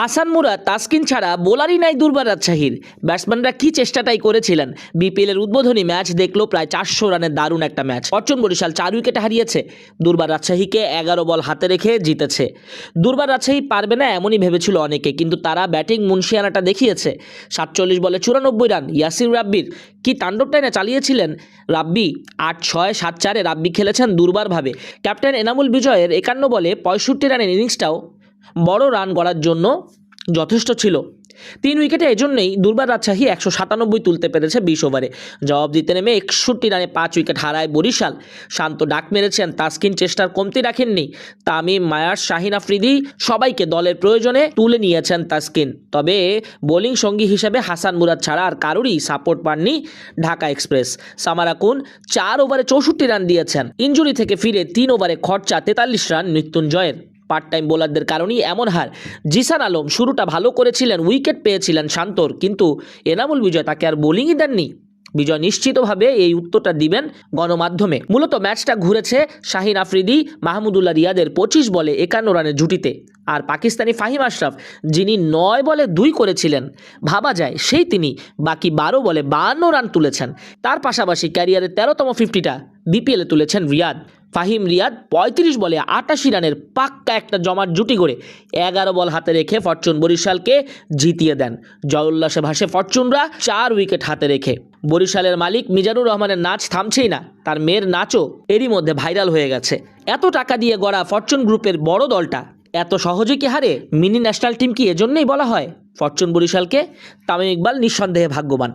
হাসান মুরা তাসকিন ছাড়া বোলারই নাই দুর্বার রাজশাহীর। ব্যাটসম্যানরা কি চেষ্টাটাই করেছিলেন? বিপিএল এর উদ্বোধনী ম্যাচ দেখল প্রায় চারশো রানের দারুণ একটা ম্যাচ। অর্চন বরিশাল চার উইকেটে হারিয়েছে। দুর্বার রাজশাহীকে এগারো বল হাতে রেখে জিতেছে। দুর্বার রাজশাহী পারবে না এমনই ভেবেছিল অনেকে, কিন্তু তারা ব্যাটিং মুন্সিয়ানাটা দেখিয়েছে। সাতচল্লিশ বলে চুরানব্বই রান। ইয়াসির রাব্বির কি তাণ্ডবটাই না চালিয়েছিলেন? রাব্বি আট ছয় সাত চারে রাব্বি খেলেছেন দুর্বারভাবে। ক্যাপ্টেন এনামুল বিজয়ের একান্ন বলে পঁয়ষট্টি রানের ইনিংসটাও বড় রান গড়ার জন্য যথেষ্ট ছিল। তিন উইকেটে এজন্যই দুর্বার রাজশাহী একশো সাতানব্বই তুলতে পেরেছে বিশ ওভারে। জবাব দিতে নেমে একষট্টি রানে পাঁচ উইকেট হারায় বরিশাল। শান্ত ডাক মেরেছেন তাসকিন, চেষ্টার কমতি রাখেননি। তামিম, মায়ার, শাহিন আফ্রিদি সবাইকে দলের প্রয়োজনে তুলে নিয়েছেন তাসকিন। তবে বোলিং সঙ্গী হিসেবে হাসান মুরাদ ছাড়া আর কারোরই সাপোর্ট পাননি ঢাকা এক্সপ্রেস। সামারাকুন চার ওভারে চৌষট্টি রান দিয়েছেন। ইঞ্জুরি থেকে ফিরে তিন ওভারে খরচা তেতাল্লিশ রান মৃত্যুঞ্জয়ের। পার্ট টাইম বোলারদের কারণেই এমন হার। জিসান আলম শুরুটা ভালো করেছিলেন উইকেট পেয়েছিলেন শান্তর, কিন্তু এনামুল বিজয় তাকে আর বোলিংই দেননি। বিজয় নিশ্চিতভাবে এই উত্তরটা দিবেন গণমাধ্যমে। মূলত ম্যাচটা ঘুরেছে শাহিন আফ্রিদি, মাহমুদুল্লাহ রিয়াদের পঁচিশ বলে একান্ন রানের জুটিতে। আর পাকিস্তানি ফাহিম আশরাফ, যিনি নয় বলে দুই করেছিলেন, ভাবা যায় সেই তিনি বাকি বারো বলে বাহান্ন রান তুলেছেন। তার পাশাপাশি ক্যারিয়ারের তেরোতম ফিফটিটা বিপিএলে তুলেছেন রিয়াদ। ফাহিম রিয়াদ পঁয়ত্রিশ বলে আটাশি রানের পাক্কা একটা জমার জুটি করে এগারো বল হাতে রেখে ফরচুন বরিশালকে জিতিয়ে দেন। জয়োল্লাসে ভাসে ফরচুনরা চার উইকেট হাতে রেখে। বরিশালের মালিক মিজানুর রহমানের নাচ থামছেই না, তার মেয়ের নাচও এরই মধ্যে ভাইরাল হয়ে গেছে। এত টাকা দিয়ে গড়া ফরচুন গ্রুপের বড় দলটা এত সহজে কি হারে? মিনি ন্যাশনাল টিম কি এজন্যই বলা হয়? ফরচুন বরিশালকে তামিম ইকবাল নিঃসন্দেহে ভাগ্যবান।